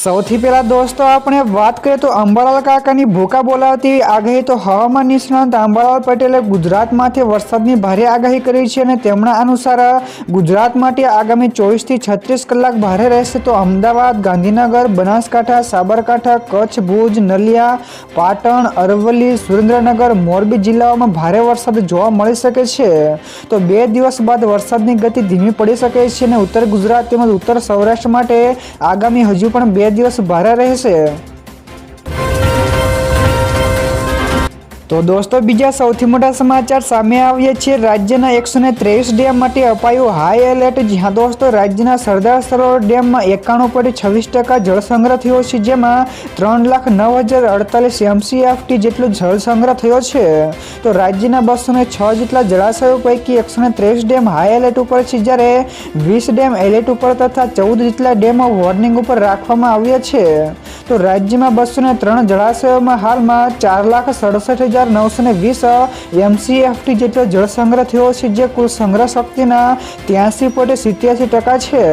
સૌથી પહેલાં દોસ્તો, આપણે વાત કરીએ તો અંબાલાલ કાકાની ભૂકા બોલાવતી આગાહી. તો હવામાન નિષ્ણાંત અંબાલાલ પટેલે ગુજરાતમાંથી વરસાદની ભારે આગાહી કરી છે અને તેમના અનુસાર ગુજરાત માટે આગામી ચોવીસથી છત્રીસ કલાક ભારે રહેશે. તો અમદાવાદ, ગાંધીનગર, બનાસકાંઠા, સાબરકાંઠા, કચ્છ, ભુજ, નલિયા, પાટણ, અરવલ્લી, સુરેન્દ્રનગર મોરબી જિલ્લાઓમાં ભારે વરસાદ જોવા મળી શકે છે. તો બે દિવસ બાદ વરસાદની ગતિ ધીમી પડી શકે છે અને ઉત્તર ગુજરાત તેમજ ઉત્તર સૌરાષ્ટ્ર માટે આગામી હજુ પણ બે દિવસ ભારે રહેશે. તો દોસ્તો, બીજા સૌથી મોટા સમાચાર સામે આવ્યા છે રાજ્યના એકસો ને ત્રેવીસ ડેમ માટે અપાયું હાઈ એલર્ટ જ્યાં દોસ્તો, રાજ્યના સરદાર સરોવર ડેમમાં એકાણું પોઈન્ટ છવ્વીસ ટકા જળ સંગ્રહ થયો છે, જેમાં ત્રણ લાખ નવ હજાર અડતાલીસ એમસીએફટી જેટલો જળ સંગ્રહ થયો છે. તો રાજ્યના બસો ને છ જેટલા જળાશયો પૈકી એકસો ને ત્રેવીસ ડેમ હાઈ એલર્ટ ઉપર છે, જ્યારે વીસ ડેમ એલર્ટ ઉપર તથા ચૌદ જેટલા ડેમો વોર્નિંગ ઉપર રાખવામાં આવ્યા છે. તો રાજ્યમાં બસો ને ત્રણ જળાશયોમાં હાલમાં ચાર લાખ સડસઠ હજાર નવસો ને વીસ, એમસીએફટી જેટલો જળ સંગ્રહ થયો છે, જે કુલ સંગ્રહ શક્તિના ત્યાંસી પોઈન્ટ સિત્યાસી ટકા છે.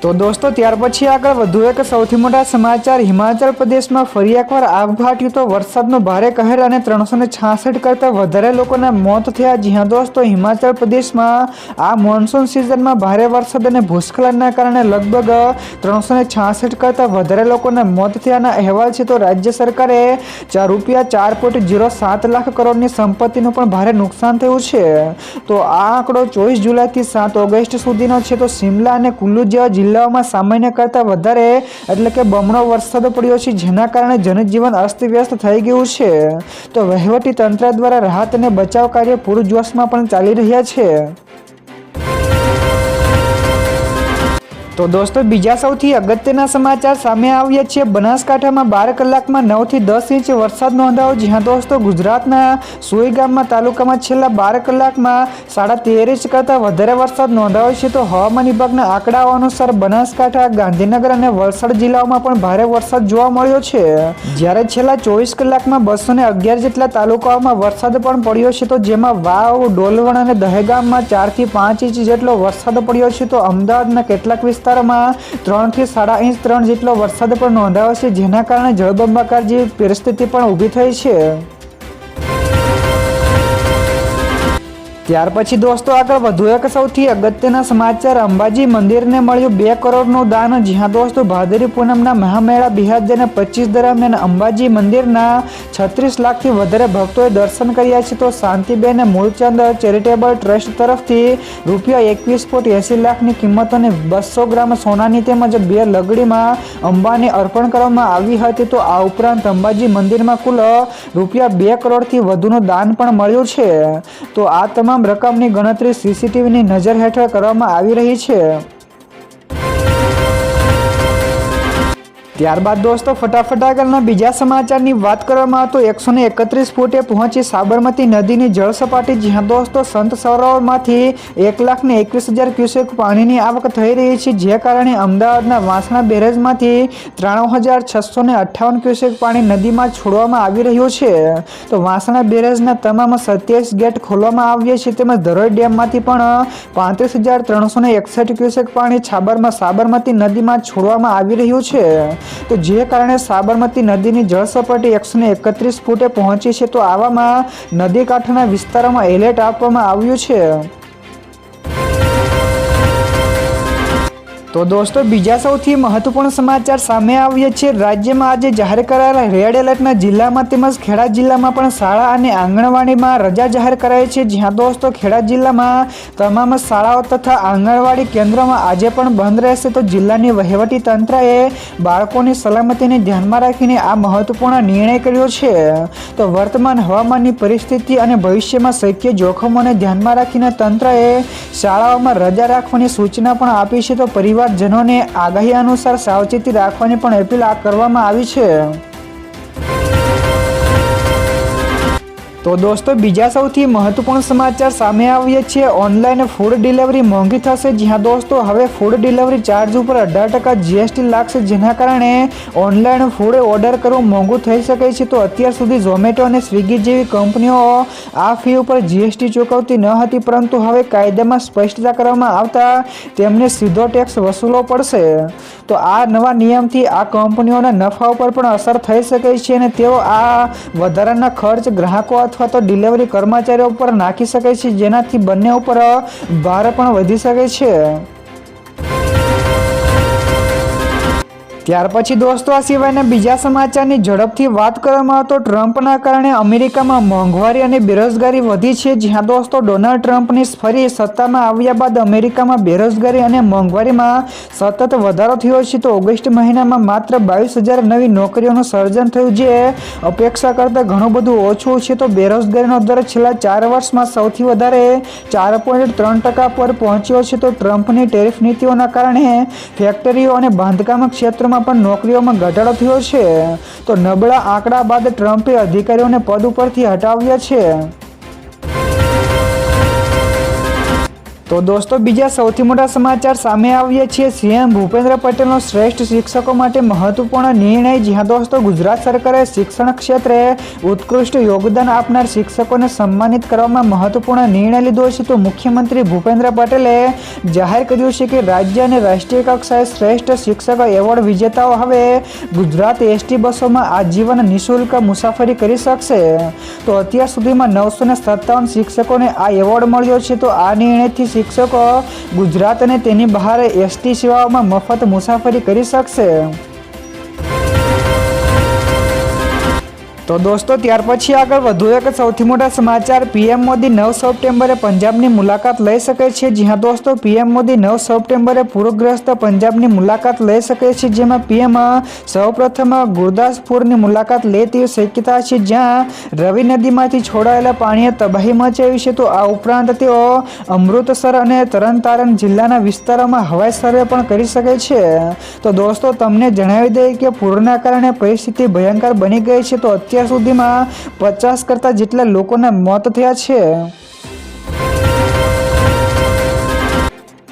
તો દોસ્તો, ત્યાર પછી આગળ વધુ એક સૌથી મોટા સમાચાર. હિમાચલ પ્રદેશમાં ફરી એકવાર આગ ફાટ્યું તો વરસાદનો ભારે કહેર અને ત્રણસો ને છાસઠ કરતાં વધારે લોકોના મોત થયા. જ્યાં દોસ્તો, હિમાચલ પ્રદેશમાં આ મોન્સૂન સિઝનમાં ભારે વરસાદ અને ભૂસ્ખલનના કારણે લગભગ ત્રણસો ને છાસઠ કરતાં વધારે લોકોના મોત થયાના અહેવાલ છે. તો રાજ્ય સરકારે ચાર રૂપિયા ચાર પોઈન્ટ જીરો સાત લાખ કરોડની સંપત્તિનું પણ ભારે નુકસાન થયું છે. તો આ આંકડો ચોવીસ જુલાઈથી સાત ઓગસ્ટ સુધીનો છે. તો શિમલા અને કુલ્લુ જેવા જિલ્લાઓમાં સામાન્ય કરતાં વધારે એટલે કે બમણો વરસાદ પડ્યો છે, જેના કારણે જનજીવન અસ્તવ્યસ્ત થઈ ગયું છે. તો વહીવટી તંત્ર દ્વારા રાહત અને બચાવ કાર્ય પૂરજોશમાં પણ ચાલી રહ્યા છે. તો દોસ્તો, બીજા સૌથી અગત્યના સમાચાર સામે આવ્યા છે. બનાસકાંઠામાં બાર કલાકમાં નવથી દસ ઇંચ વરસાદ નોંધાયો જ્યાં દોસ્તો, ગુજરાતના સુઈ ગામમાં, તાલુકામાં છેલ્લા બાર કલાકમાં સાડા તેર ઇંચ કરતાં વધારે વરસાદ નોંધાયો છે. તો હવામાન વિભાગના આંકડાઓ અનુસાર બનાસકાંઠા, ગાંધીનગર અને વલસાડ જિલ્લાઓમાં પણ ભારે વરસાદ જોવા મળ્યો છે. જ્યારે છેલ્લા ચોવીસ કલાકમાં બસો ને અગિયાર જેટલા તાલુકાઓમાં વરસાદ પણ પડ્યો છે. તો જેમાં વાવ, ડોલવણ અને દહેગામમાં ચારથી પાંચ ઇંચ જેટલો વરસાદ પડ્યો છે. તો અમદાવાદના કેટલાક વિસ્તાર વિસ્તારોમાં ત્રણથી સાડા ઇંચ, ત્રણ જેટલો વરસાદ પણ નોંધાયો છે, જેના કારણે જળબંબાકાર જેવી પરિસ્થિતિ પણ ઊભી થઈ છે. ત્યાર પછી દોસ્તો આગળ વધુ એક સૌથી અગત્યના સમાચાર. અંબાજી મંદિરને મળ્યું બે કરોડનું દાન, જ્યાં દોસ્તો ભાદરી પૂનમના મહામેળા બે પચીસ દરમિયાન અંબાજી મંદિરના છત્રીસ લાખથી વધારે ભક્તોએ દર્શન કર્યા છે. તો શાંતિબેન મૂળચંદ ચેરિટેબલ ટ્રસ્ટ તરફથી રૂપિયા એકવીસ પોઈન્ટ એંસી લાખની કિંમતોને બસો ગ્રામ સોનાની તેમજ બે લગડીમાં અંબાને અર્પણ કરવામાં આવી હતી. તો આ ઉપરાંત અંબાજી મંદિરમાં કુલ રૂપિયા બે કરોડથી વધુનું દાન પણ મળ્યું છે. તો આ તમામ તમામ રકમની ગણતરી સીસીટીવીની નજર હેઠળ કરવામાં આવી રહી છે. ત્યારબાદ દોસ્તો, ફટાફટ આગળના બીજા સમાચારની વાત કરવામાં તો એકસો ને એકત્રીસ ફૂટે પહોંચી સાબરમતી નદીની જળ સપાટી જ્યાં દોસ્તો, સંત સરોવરમાંથી એક લાખ ને એકવીસ હજાર ક્યુસેક પાણીની આવક થઈ રહી છે, જે કારણે અમદાવાદના વાસણા બેરેજમાંથી ત્રાણું હજાર છસો ને અઠ્ઠાવન ક્યુસેક પાણી નદીમાં છોડવામાં આવી રહ્યું છે. તો વાંસણા બેરેજના તમામ સત્યાવીસ ગેટ ખોલવામાં આવ્યા છે, તેમજ ધરોઈ ડેમમાંથી પણ પાંત્રીસ હજાર ત્રણસો ને એકસઠ ક્યુસેક પાણી છાબરમાં સાબરમતી નદીમાં છોડવામાં આવી રહ્યું છે. તો જે કારણે સાબરમતી નદીની જળ સપાટી એકસો ને એકત્રીસ ફૂટે પહોંચી છે, તો આવામાં નદી કાંઠાના વિસ્તારોમાં એલર્ટ આપવામાં આવ્યું છે. તો દોસ્તો, બીજા સૌથી મહત્વપૂર્ણ સમાચાર સામે આવ્યા છે. રાજ્યમાં આજે જાહેર કરાયેલા રેડ એલર્ટના જિલ્લામાં તેમજ ખેડા જિલ્લામાં પણ શાળા અને આંગણવાડીમાં રજા જાહેર કરાઈ છે. જ્યાં દોસ્તો, ખેડા જિલ્લામાં તમામ શાળાઓ તથા આંગણવાડી કેન્દ્રોમાં આજે પણ બંધ રહેશે. તો જિલ્લાની વહીવટી તંત્રએ બાળકોની સલામતીને ધ્યાનમાં રાખીને આ મહત્વપૂર્ણ નિર્ણય કર્યો છે. તો વર્તમાન હવામાનની પરિસ્થિતિ અને ભવિષ્યમાં શક્ય જોખમોને ધ્યાનમાં રાખીને તંત્રએ શાળાઓમાં રજા રાખવાની સૂચના પણ આપી છે. તો પરિવાર પરિવારજનોને આગાહી અનુસાર સાવચેતી રાખવાની પણ અપીલ કરવામાં આવી છે. તો દોસ્તો, બીજા સૌથી મહત્વપૂર્ણ સમાચાર સામે આવીએ છીએ. ઓનલાઈન ફૂડ ડિલિવરી મોંઘી થશે. જ્યાં દોસ્તો, હવે ફૂડ ડિલિવરી ચાર્જ ઉપર અઢાર ટકા જીએસટી લાગશે. જેના કારણે ઓનલાઈન ફૂડ ઓર્ડર કરવું મોંઘું થઈ શકે છે. તો અત્યાર સુધી ઝોમેટો અને સ્વિગી જેવી કંપનીઓ આ ફી ઉપર જીએસટી ચૂકવતી ન હતી. પરંતુ હવે કાયદામાં સ્પષ્ટતા કરવામાં આવતા તેમને સીધો ટેક્સ વસૂલવો પડશે. તો આ નવા નિયમથી આ કંપનીઓના નફા ઉપર પણ અસર થઈ શકે છે અને તેઓ આ વધારાના ખર્ચ ગ્રાહકો અથવા તો ડિલિવરી કર્મચારીઓ ઉપર નાખી શકે છે, જેનાથી બંને ઉપર ભાર પણ વધી શકે છે. ત્યાર પછી દોસ્તો, આ સિવાયના બીજા સમાચારની ઝડપથી વાત કરવામાં તો ટ્રમ્પના કારણે અમેરિકામાં મોંઘવારી અને બેરોજગારી વધી છે. જ્યાં દોસ્તો, ડોનાલ્ડ ટ્રમ્પની ફરી સત્તામાં આવ્યા બાદ અમેરિકામાં બેરોજગારી અને મોંઘવારીમાં સતત વધારો થયો છે તો ઓગસ્ટ મહિનામાં માત્ર બાવીસ હજાર નવી નોકરીઓનું સર્જન થયું, જે અપેક્ષા કરતાં ઘણું બધું ઓછું છે. તો બેરોજગારીનો દર છેલ્લા ચાર વર્ષમાં સૌથી વધારે ચાર પોઈન્ટ ત્રણ ટકા પર પહોંચ્યો છે. તો ટ્રમ્પની ટેરિફ નીતિઓના કારણે ફેક્ટરીઓ અને બાંધકામ ક્ષેત્રમાં પણ નોકરીઓમાં ઘટાડો થયો છે. તો નબળા આંકડા બાદ ટ્રમ્પે અધિકારીઓને પદ ઉપરથી હટાવ્યા છે. તો દોસ્તો, બીજા સૌથી મોટા સમાચાર સામે આવ્યા છીએ. સીએમ ભૂપેન્દ્ર પટેલનો શ્રેષ્ઠ શિક્ષકો માટે મહત્વપૂર્ણ નિર્ણય. જ્યાં દોસ્તો, ગુજરાત સરકારે શિક્ષણ ક્ષેત્રે ઉત્કૃષ્ટ યોગદાન આપનાર શિક્ષકોને સન્માનિત કરવામાં મહત્વપૂર્ણ નિર્ણય લીધો છે. તો મુખ્યમંત્રી ભૂપેન્દ્ર પટેલે જાહેર કર્યું છે કે રાજ્ય અને રાષ્ટ્રીય કક્ષાએ શ્રેષ્ઠ શિક્ષક એવોર્ડ વિજેતાઓ હવે ગુજરાત એસટી બસોમાં આજીવન નિઃશુલ્ક મુસાફરી કરી શકશે. તો અત્યાર સુધીમાં નવસો ને સત્તાવન શિક્ષકોને આ એવોર્ડ મળ્યો છે. તો આ નિર્ણયથી શિક્ષકો ગુજરાત અને તેની બહાર એસટી સેવાઓમાં મફત મુસાફરી કરી શકશે. તો દોસ્તો, ત્યાર પછી આગળ વધુ એક સૌથી મોટા સમાચાર. પીએમ મોદી નવ સપ્ટેમ્બરે પંજાબની મુલાકાત લઈ શકે છે. જ્યાં દોસ્તો, પીએમ મોદી નવ સપ્ટેમ્બરે પૂરગ્રસ્ત પંજાબની મુલાકાત લઈ શકે છે. જેમાં પીએમ સૌપ્રથમ ગુરદાસપુરની મુલાકાત લે તેવી શક્યતા છે. જ્યાં રવિ નદીમાંથી છોડાયેલા પાણીએ તબાહી મચાવી છે. તો આ ઉપરાંત તેઓ અમૃતસર અને તરણતારણ જિલ્લાના વિસ્તારોમાં હવાઈ સર્વે પણ કરી શકે છે. તો દોસ્તો, તમને જણાવી દઈએ કે પૂરના કારણે પરિસ્થિતિ ભયંકર બની ગઈ છે. તો અત્યાર સુધીમાં પચાસ કરતાં જેટલા લોકોના મોત થયા છે.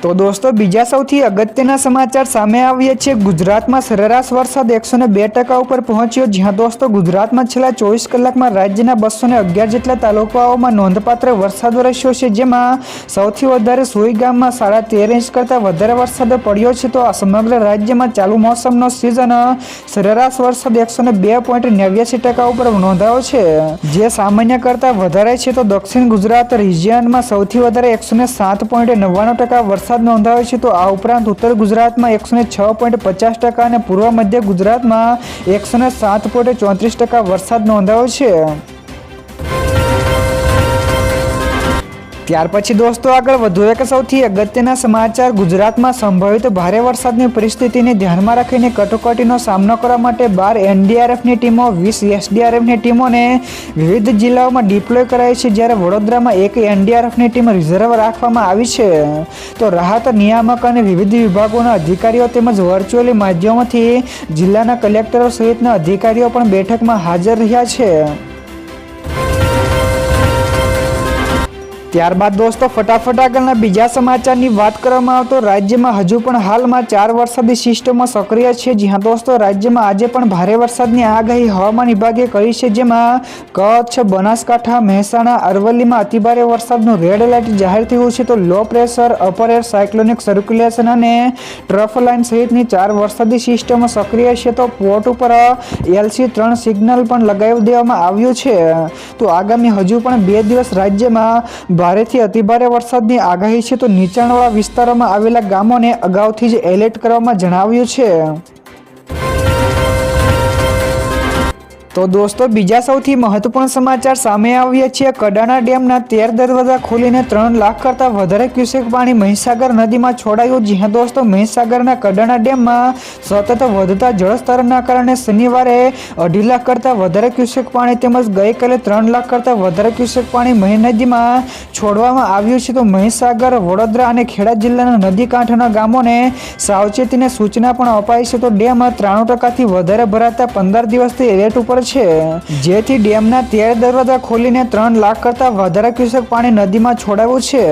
તો દોસ્તો, બીજા સૌથી અગત્યના સમાચાર સામે આવ્યા છે. ગુજરાતમાં સરેરાશ વરસાદ એકસો બે ટકા ઉપર પહોંચ્યો, જ્યાં દોસ્તો, ગુજરાતમાં છેલ્લા ચોવીસ કલાકમાં રાજ્યના બસો અગિયાર જેટલા તાલુકાઓમાં નોંધપાત્ર વરસાદ વરસ્યો છે. જેમાં સૌથી વધારે સુઈ ગામમાં સાડા તેર ઇંચ કરતાં વધારે વરસાદ પડ્યો છે. તો આ સમગ્ર રાજ્યમાં ચાલુ મોસમનો સિઝન સરેરાશ વરસાદ એકસો બે પોઈન્ટ નેવ્યાસી ટકા ઉપર નોંધાયો છે. જે સામાન્ય કરતાં વધારે છે. તો દક્ષિણ ગુજરાત રિજિયનમાં સૌથી વધારે એકસો સાત પોઈન્ટ નવ્વાણું ટકા વરસાદ નોંધાયો છે, તો આ ઉપરાંત ઉત્તર ગુજરાતમાં એકસો ને છ પોઈન્ટ પચાસ ટકા અને પૂર્વ મધ્ય ગુજરાતમાં એકસો સાત પોઈન્ટ ચોત્રીસ ટકા વરસાદ નોંધાયો છે. ત્યાર પછી દોસ્તો આગળ વધુ એક સૌથી અગત્યના સમાચાર ગુજરાતમાં સંભવિત ભારે વરસાદની પરિસ્થિતિને ધ્યાનમાં રાખીને કટોકટીનો સામનો કરવા માટે બાર એનડીઆરએફની ટીમો, વીસ એસડીઆરએફની ટીમોને વિવિધ જિલ્લાઓમાં ડિપ્લોય કરાઈ છે. જ્યારે વડોદરામાં એક એનડીઆરએફની ટીમ રિઝર્વ રાખવામાં આવી છે, તો રાહત નિયામક અને વિવિધ વિભાગોના અધિકારીઓ તેમજ વર્ચ્યુઅલી માધ્યમોથી જિલ્લાના કલેક્ટરો સહિતના અધિકારીઓ પણ બેઠકમાં હાજર રહ્યા છે. ત્યારબાદ દોસ્તો, ફટાફટ આગળના બીજા સમાચારની વાત કરવામાં આવે તો રાજ્યમાં હજુ પણ હાલમાં ચાર વરસાદી સિસ્ટમો સક્રિય છે. જ્યાં દોસ્તો, રાજ્યમાં આજે પણ ભારે વરસાદની આગાહી હવામાન વિભાગે કરી છે, જેમાં કચ્છ, બનાસકાંઠા, મહેસાણા, અરવલ્લીમાં અતિભારે વરસાદનું રેડ એલર્ટ જાહેર થયું છે. તો low pressure, upper air, cyclonic circulation અને ટ્રફ લાઇન સહિતની ચાર વરસાદી સિસ્ટમો સક્રિય છે. તો પોર્ટ ઉપર એલસી ત્રણ સિગ્નલ પણ લગાવી દેવામાં આવ્યું છે. તો આગામી હજુ પણ બે દિવસ રાજ્યમાં ભારેથી અતિભારે વરસાદની આગાહી છે, તો નીચાણવાળા વિસ્તારોમાં આવેલા ગામોને અગાઉથી જ એલર્ટ કરવામાં જણાવ્યું છે. તો દોસ્તો, બીજા સૌથી મહત્વપૂર્ણ સમાચાર સામે આવ્યા છે. કડાણા ડેમના તેર દરવાજા ખોલીને ત્રણ લાખ કરતાં વધારે ક્યુસેક પાણી મહીસાગર નદીમાં છોડાયું. જ્યાં દોસ્તો, મહીસાગરના કડાણા ડેમમાં સતત વધતા જળસ્તરના કારણે શનિવારે અઢી લાખ કરતાં વધારે ક્યુસેક પાણી તેમજ ગઈકાલે ત્રણ લાખ કરતાં વધારે ક્યુસેક પાણી મહી નદીમાં છોડવામાં આવ્યું છે. તો મહીસાગર, વડોદરા અને ખેડા જિલ્લાના નદી કાંઠાના ગામોને સાવચેતીની સૂચના પણ અપાઈ છે. તો ડેમ ત્રાણું ટકાથી વધારે ભરાતા પંદર દિવસથી એલર્ટ ઉપર છે. જેથી ડેમના તેર દરવાજા ખોલીને ત્રણ લાખ કરતાં વધારે ક્યુસેક પાણી નદીમાં છોડાવ્યું છે.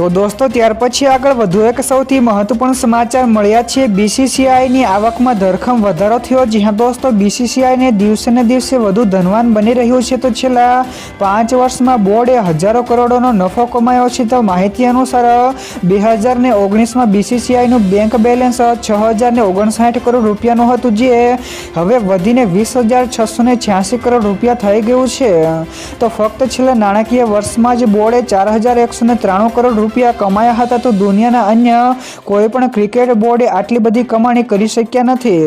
તો દોસ્તો, ત્યાર પછી આગળ વધુ એક સૌથી મહત્વપૂર્ણ સમાચાર મળ્યા છે. બીસીસીઆઈની આવકમાં ધરખમ વધારો થયો, જ્યાં દોસ્તો બીસીસીઆઈને દિવસે ને દિવસે વધુ ધનવાન બની રહ્યું છે. તો છેલ્લા પાંચ વર્ષમાં બોર્ડે હજારો કરોડોનો નફો કમાયો છે. તો માહિતી અનુસાર, બે હજાર ને ઓગણીસમાં બીસીસીઆઈનું બેંક બેલેન્સ છ હજાર ને ઓગણસાઠ કરોડ રૂપિયાનું હતું, જે હવે વધીને વીસ હજાર છસો ને છ્યાસી કરોડ રૂપિયા થઈ ગયું છે. તો ફક્ત છેલ્લા નાણાકીય વર્ષમાં જ બોર્ડે ચાર હજાર એકસો ત્રાણું કરોડ રૂપિયા કમાયા હતા તો દુનિયાના અન્ય કોઈ પણ ક્રિકેટ બોર્ડે આટલી બધી કમાણી કરી શક્યા નથી.